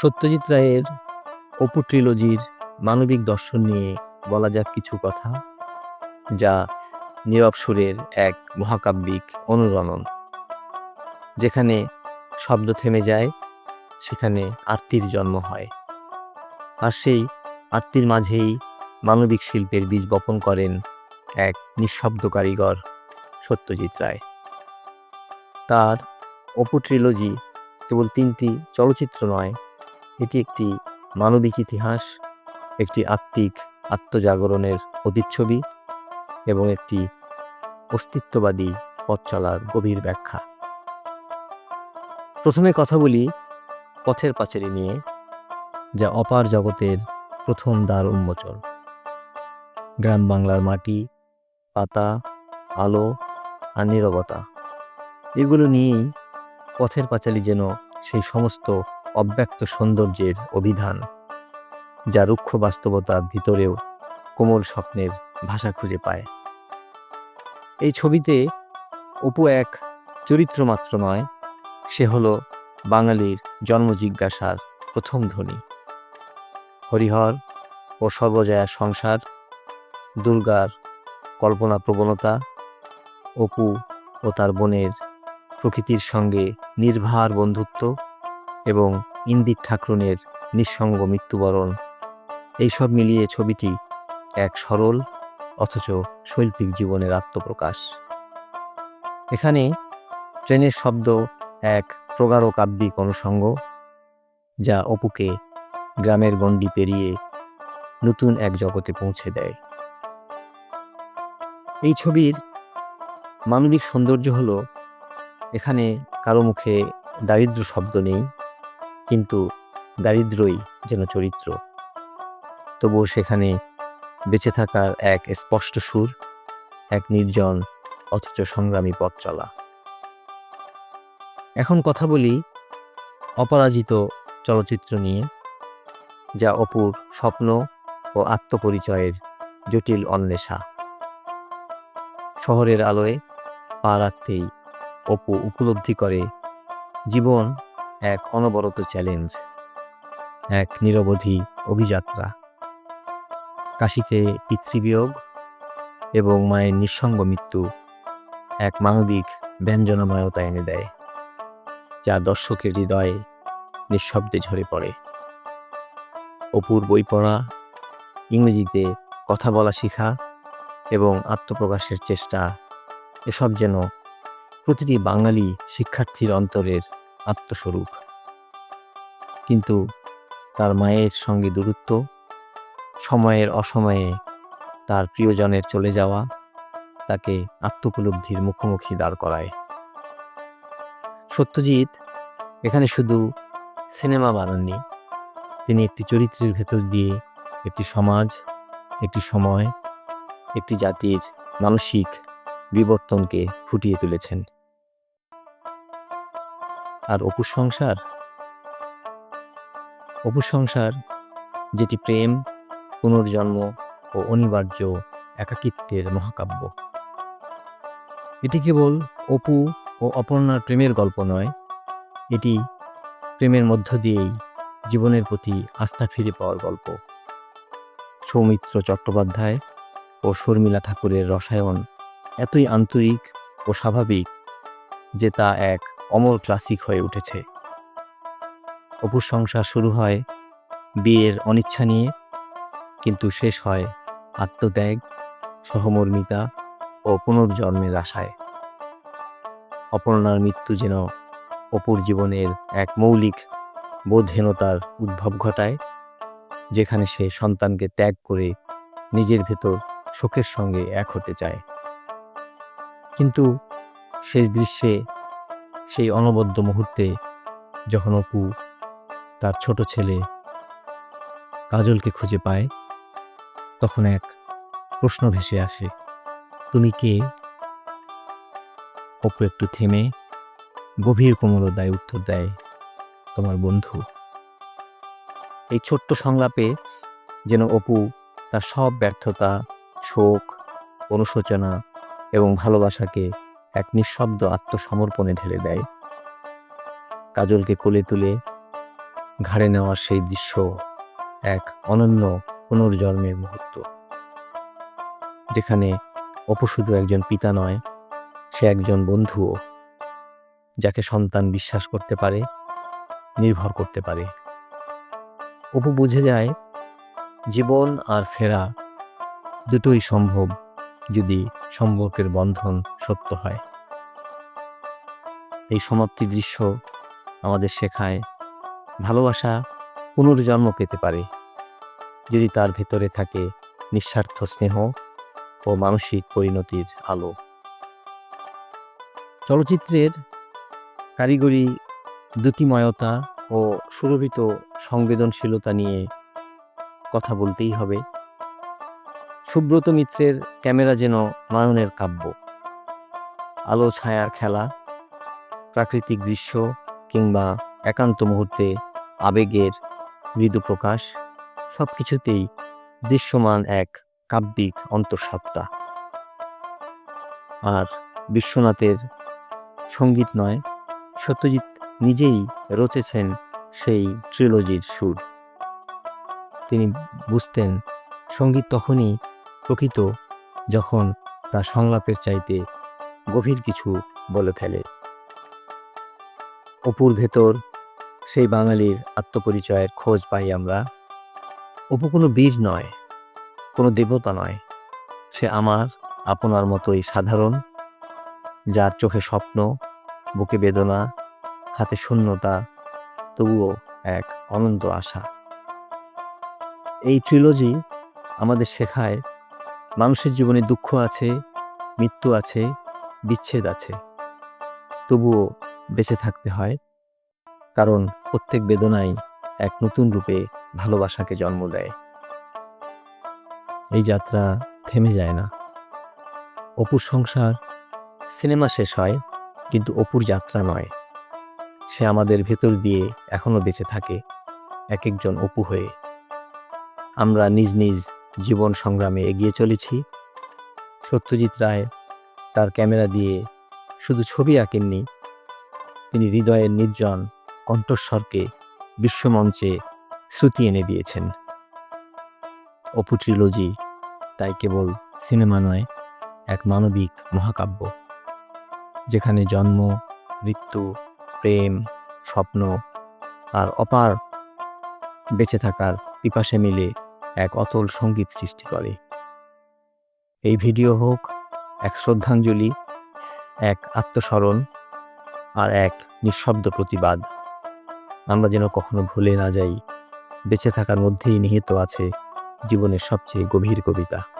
সত্যজিৎ রায়ের অপু ট্রিলজির মানবিক দর্শন নিয়ে বলা যাক কিছু কথা, যা নীরব সুরের এক মহাকাব্যিক অনুরণন। যেখানে শব্দ থেমে যায়, সেখানে আরতির জন্ম হয়। আর সেই আরতির মাঝেই মানবিক শিল্পের বীজ বপন করেন এক নিঃশব্দ কারিগর সত্যজিৎ রায়। তার অপু ট্রিলজি কেবল তিনটি চলচ্চিত্র নয় এটি একটি মানবিক ইতিহাস, একটি আত্মিক আত্মজাগরণের প্রতিচ্ছবি এবং একটি অস্তিত্ববাদী পথ চলার গভীর ব্যাখ্যা। প্রথমে কথা বলি পথের পাঁচালী নিয়ে, যা অপার জগতের প্রথম দ্বার উন্মোচন। গ্রাম বাংলার মাটি, পাতা, আলো, আর নিরবতা, এগুলো নিয়েই পথের পাঁচালী যেন সেই সমস্ত অব্যক্ত সৌন্দর্যের অভিধান, যা রুক্ষ বাস্তবতার ভিতরেও কোমল স্বপ্নের ভাষা খুঁজে পায়। এই ছবিতে অপু এক চরিত্র মাত্র নয়, সে হল বাঙালির জন্ম জিজ্ঞাসার প্রথম ধ্বনি। হরিহর ও সর্বজয়ার সংসার, দুর্গার কল্পনা প্রবণতা, অপু ও তার বোনের প্রকৃতির সঙ্গে নির্ভার বন্ধুত্ব এবং ইন্দির ঠাকরুনের নিঃসঙ্গ মৃত্যুবরণ। এইসব মিলিয়ে ছবিটি এক সরল অথচ শৈল্পিক জীবনের আত্মপ্রকাশ। এখানে ট্রেনের শব্দ এক প্রগাঢ় কাব্যিক অনুষঙ্গ, যা অপুকে গ্রামের গণ্ডি পেরিয়ে নতুন এক জগতে পৌঁছে দেয়। এই ছবির মানবিক সৌন্দর্য হলো, এখানে কারও মুখে দারিদ্র শব্দ নেই কিন্তু দারিদ্রই যেন চরিত্র। তবুও সেখানে বেঁচে থাকার এক স্পষ্ট সুর, এক নির্জন অথচ সংগ্রামী পথ চলা। এখন কথা বলি অপরাজিত চলচ্চিত্র নিয়ে, যা অপুর স্বপ্ন ও আত্মপরিচয়ের জটিল অন্বেষা। শহরের আলোয় পা রাখতেই অপু উপলব্ধি করে জীবন এক অনবরত চ্যালেঞ্জ এক নিরবধি অভিযাত্রা। কাশিতে পিতৃবিয়োগ এবং মায়ের নিঃসঙ্গ মৃত্যু এক মানবিক ব্যঞ্জনময়তা এনে দেয়, যা দর্শকের হৃদয়ে নিঃশব্দে ঝরে পড়ে। অপুর বই পড়া, ইংরেজিতে কথা বলা শেখা এবং আত্মপ্রকাশের চেষ্টা, এসব যেন প্রতিটি বাঙালি শিক্ষার্থীর অন্তরের আত্মস্বরূপ। কিন্তু তার মায়ের সঙ্গে দূরত্ব, সময়ের অসময়ে তার প্রিয়জনের চলে যাওয়া তাকে আত্মোপলব্ধির মুখোমুখি দাঁড় করায়। সত্যজিৎ এখানে শুধু সিনেমা বানাননি, তিনি একটি চরিত্রের ভেতর দিয়ে একটি সমাজ, একটি সময়, একটি জাতির মানসিক বিবর্তনকে ফুটিয়ে তুলেছেন। আর অপুর সংসার অপুর সংসার যেটি প্রেম, পুনর্জন্ম ও অনিবার্য একাকিত্বের মহাকাব্য। এটি কেবল অপু ও অপর্ণার প্রেমের গল্প নয়, এটি প্রেমের মধ্য দিয়েই জীবনের প্রতি আস্থা ফিরে পাওয়ার গল্প। সৌমিত্র চট্টোপাধ্যায় ও শর্মিলা ঠাকুরের রসায়ন এতই আন্তরিক ও স্বাভাবিক যে তা এক অমর ক্লাসিক হয়ে উঠেছে। অপুর সংসার শুরু হয় বিয়ের অনিচ্ছা নিয়ে, কিন্তু শেষ হয় আত্মত্যাগ, সহমর্মিতা ও পুনর্জন্মের আশায়। অপর্ণার মৃত্যু যেন অপুর জীবনের এক মৌলিক বোধহীনতার উদ্ভব ঘটায়, যেখানে সে সন্তানকে ত্যাগ করে নিজের ভেতর শোকের সঙ্গে এক হতে চায়। কিন্তু শেষ দৃশ্যে সেই অনবদ্য মুহূর্তে যখন অপু তার ছোট ছেলে কাজলকে খুঁজে পায়, তখন এক প্রশ্ন ভেসে আসে, তুমি কে? অপু একটু থেমে গভীর কোমলতায় উত্তর দেয়, তোমার বন্ধু। এই ছোট্ট সংলাপে যেন অপু তার সব ব্যর্থতা, শোক, অনুশোচনা এবং ভালোবাসাকে এক নিঃশব্দ আত্মসমর্পণে ঢেলে দেয়। কাজলকে কোলে তুলে ঘাড়ে নেওয়ার সেই দৃশ্য এক অনন্য পুনর্জন্মের মুহূর্ত। যেখানে অপু শুধু একজন পিতা নয়, সে একজন বন্ধুও, যাকে সন্তান বিশ্বাস করতে পারে, নির্ভর করতে পারে। অপু বুঝে যায়, জীবন আর ফেরা দুটোই সম্ভব। যদি সম্পর্কের বন্ধন সত্য হয়। এই সমাপ্তি দৃশ্য আমাদের শেখায় ভালোবাসা পুনর্জন্ম পেতে পারে। যদি তার ভেতরে থাকে নিঃস্বার্থ স্নেহ ও মানসিক পরিণতির আলো। চলচ্চিত্রের কারিগরি দ্যুতিময়তা ও সুরভিত সংবেদনশীলতা নিয়ে কথা বলতেই হবে। সুব্রত মিত্রের ক্যামেরা যেন নয়নের কাব্য। আলো ছায়ার খেলা, প্রাকৃতিক দৃশ্য কিংবা একান্ত মুহূর্তে আবেগের মৃদু প্রকাশ সব কিছুতেই দৃশ্যমান এক কাব্যিক অন্তঃসত্ত্বা। আর বিশ্বনাথের সংগীত নয়, সত্যজিৎ নিজেই রচেছেন সেই ট্রিলজির সুর। তিনি বুঝতেন, সংগীত তখনই প্রকৃত যখন তা সংলাপের চাইতে গভীর কিছু বলে ফেলে। অপুর ভেতর সেই বাঙালির আত্মপরিচয়ের খোঁজ পাই আমরা। অপু কোনো বীর নয়, কোনো দেবতা নয়। সে আমার, আপনার মতোই সাধারণ, যার চোখে স্বপ্ন, বুকে বেদনা, হাতে শূন্যতা, তবুও এক অনন্ত আশা। এই ট্রিলজি আমাদের শেখায় মানুষের জীবনে দুঃখ আছে, মৃত্যু আছে, বিচ্ছেদ আছে। তবুও বেঁচে থাকতে হয়, কারণ প্রত্যেক বেদনাই এক নতুন রূপে ভালোবাসাকে জন্ম দেয়। এই যাত্রা থেমে যায় না। অপুর সংসার, সিনেমা শেষ হয়, কিন্তু অপুর যাত্রা নয়। সে আমাদের ভেতর দিয়ে এখনও বেঁচে থাকে এক একজন অপু হয়ে। আমরা নিজ নিজ জীবন সংগ্রামে এগিয়ে চলেছি। সত্যজিৎ রায় তার ক্যামেরা দিয়ে শুধু ছবি আঁকেননি, তিনি হৃদয়ের নির্জন কণ্ঠস্বরকে বিশ্বমঞ্চে শ্রুতি এনে দিয়েছেন। অপু ট্রিলজি তাই কেবল সিনেমা নয়, এক মানবিক মহাকাব্য, যেখানে জন্ম, মৃত্যু, প্রেম, স্বপ্ন আর অপার বেঁচে থাকার পিপাসে মিলে এক অতল সংগীত সৃষ্টি করে। এই ভিডিও হোক এক শ্রদ্ধাঞ্জলি, এক আত্মস্মরণ আর এক নিঃশব্দ প্রতিবাদ। আমরা যেন কখনো ভুলে না যাই, বেঁচে থাকার মধ্যেই নিহিত আছে জীবনের সবচেয়ে গভীর কবিতা।